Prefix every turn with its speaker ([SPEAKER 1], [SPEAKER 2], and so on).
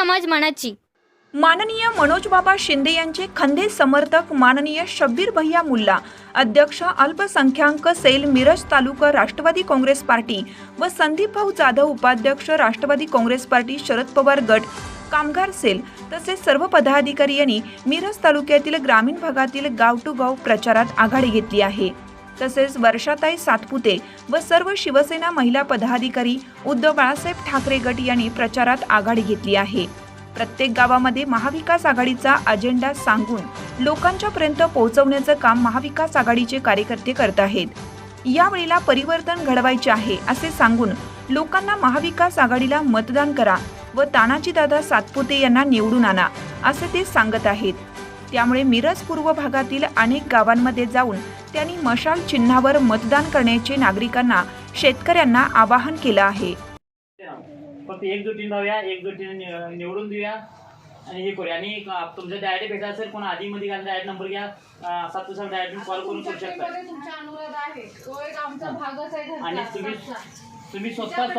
[SPEAKER 1] समाज मनाची.
[SPEAKER 2] माननीय मनोजबाबा शिंदे यांचे खंदे समर्थक माननीय शब्बीर भैया मुल्ला अध्यक्ष अल्पसंख्याक सेल मिरज तालुका राष्ट्रवादी काँग्रेस पार्टी व संदीप भाऊ जाधव उपाध्यक्ष राष्ट्रवादी काँग्रेस पार्टी शरद पवार गट कामगार सेल तसेच सर्व पदाधिकारी यांनी मिरज तालुक्यातील ग्रामीण भागातील गाव टू गाव प्रचारात आघाडी घेतली आहे. तसेच वर्षाताई सातपुते व सर्व शिवसेना महिला पदाधिकारी उद्धव बाळासाहेब ठाकरे गट यांनी प्रचारात आघाडी घेतली आहे. प्रत्येक गावामध्ये महाविकास आघाडीचा अजेंडा सांगून लोकांच्यापर्यंत पोहोचवण्याचं काम महाविकास आघाडीचे कार्यकर्ते करत आहेत. यावेळेला परिवर्तन घडवायचे आहे असे सांगून लोकांना महाविकास आघाडीला मतदान करा व तानाजी दादा सातपुते यांना निवडून आणा असे ते सांगत आहेत. त्यामुळे मिरज पूर्व भागातील अनेक गावांमध्ये जाऊन त्यांनी मशाल चिन्हावर मतदान करण्याचे नागरिकांना शेतकऱ्यांना आवाहन केलं आहे.
[SPEAKER 3] फक्त एकजुटीने राहूया एकजुटीने नि- निवडून देऊया आणि हे करूया. आणि एक- तुमच्या डायरेक्ट भेटा असेल कोण आधी मध्ये घालून डायरेक्ट नंबर घ्या. सात दिवसात डायरेक्ट कॉल करून करू शकता.
[SPEAKER 4] तुमच्या अनुरोध आहे. तो एक आमचा भागच आहे घरचा.
[SPEAKER 3] आणि तुम्ही. तुम्ही स्वतः